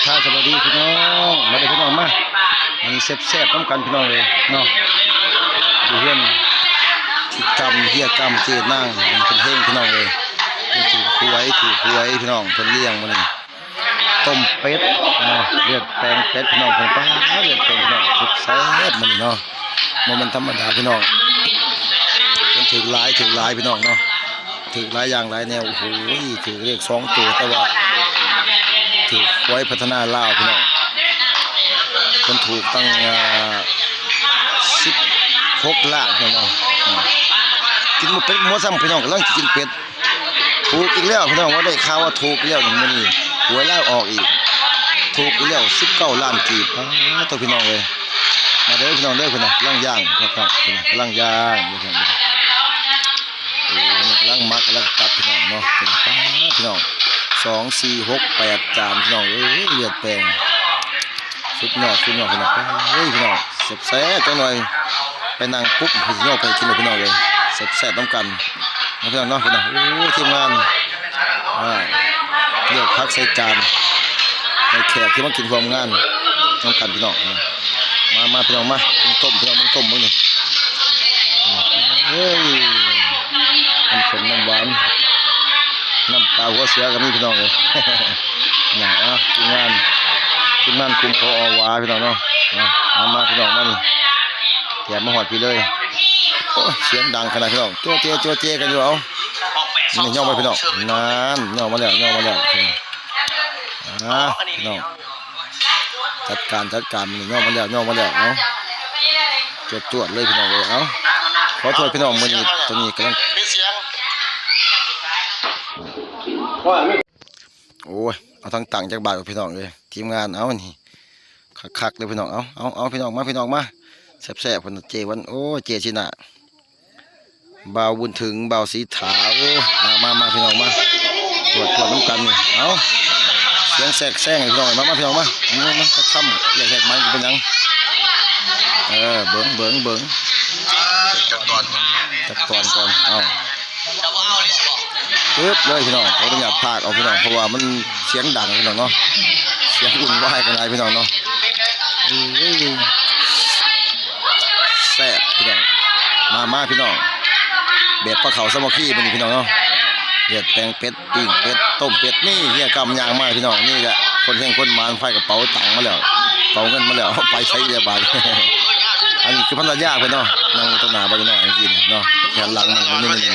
กทายสวัสดีพี่น้องมาเด้พี่น้องมามันแซ่บๆน้ำกันพี่น้องเลยเนาะอยู่เฮียนที่กรรมเฮียกรรมเจนางมันเป็นเฮงพี่น้องเลยเป็นถูกหวยถูกหวยพี่น้องเพิ่นเลี้ยงมานี่ต้มเป็ดเนาะเลือดแปลงเป็ดพี่น้องเพิ่นป้าเลือดแปลงพี่น้องสุดแซ่บมันนี่เนาะมันธรรมดาพี่น้องเพิ่นถือหลายถือหลายพี่น้องเนาะถือหลายอย่างหลายแนวโอ้โหถือเลขสองตัวแต่ว่า ถูกไว้พัฒนาลาวพี่น้องคนถูกตั้งสิบหกล้านพี่น้องกินหมดเป็ดหมดซ้ำพี่น้องกำลังจะกินเป็ดถูกอีกแล้วพี่น้องว่าได้ข่าวว่าถูกแล้วนี่มื้อนี้หวยลาออกอีก ถูกอีกแล้วสิบเก้าล้านกีบตัวพี่น้องเลยมาเด้อพี่น้องเด้อพี่น้องกำลังย่างครับพี่น้องกำลังย่างพี่น้องโอ้ยกำลังมักกำลังตัดพี่น้องเนาะพี่น้องพี่น้อง สองสี่หกแปดจานพี่น้องเอ้ยเลือดแปลงสุดยอดสุดยอดพี่น้องเฮ้ยพี่น้องแซ่บแซ่จังหน่อยไปนั่งปุ๊บพี่น้องไปกินเลยพี่น้องเลยแซ่บแซ่บน้ำกันนะพี่น้องเนาะพี่น้องโอ้ทีมงานเลือกพักใส่จานให้แขกที่มากินรวมงานน้ำกันพี่น้องมามาพี่น้องมาต้มพี่น้องมึงต้มมึงนี่เฮ้ย หัวเสือก็มีพี่น้องเลยนี่อะทีมงานทีมงานกลุ่มพอวาพี่น้องเนาะนะมามาพี่น้องมานี่แถมมาหอดพี่เลยโอ้เสียงดังขนาดพี่น้องโจเจโจเจกันอยู่เอานี่ย่อมาพี่น้องนานย่อมาแล้วย่อมาแล้วพี่น้องอะพี่น้องจัดการจัดการมันย่อมาแล้วย่อมาแล้วเอาจวดจวดเลยพี่น้องเลยเอาขอโทษพี่น้องมือนี้ตรงนี้กำลังมีเสียง โอ้ยเอาทั้งตังจากบาทกับพี่น้องเลยทีมงานเอานี่คักๆเลยพี่น้องเอาเอาเอาพี่น้องมาพี่น้องมาแซ่บๆคนเจวันโอ้เจชินะบ่าวบุญถึงบ่าวสีถาโอ้มามามาพี่น้องมาตรวจตรวจน้ำกันนี่เอาเสียงแสกแซงพี่น้องมามาพี่น้องมามามาจะค่ำอย่าแหกไม้กูเป็นยังเออเบิ้งเบิ้งเบิ้งจับตอนจับตอนก่อนเอา ปึ๊บเลยพี่น้องเขาต้องอยากพากเอาพี่น้องเพราะว่ามันเสียงดังพี่น้องเนาะเสียงวุ่นวายกันไรพี่น้องเนาะแซ่บพี่น้องมามาพี่น้องแบบปลาเขาสมัคคีเป็นพี่น้องเนาะเห็ดแตงเป็ดปิ้งเป็ดต้มเป็ดนี่เฮียกำยางมาพี่น้องนี่แหละคนเฮงคนมานไฟกระเป๋าตังค์มาแล้วเป๋าเงินมาแล้วไปใช้เรียบร้อยอันนี้คือพันธยาเพื่นเนาะนั่งต้นหนาใบหน่อยจริงเนาะแขนหลังมันนี่นี่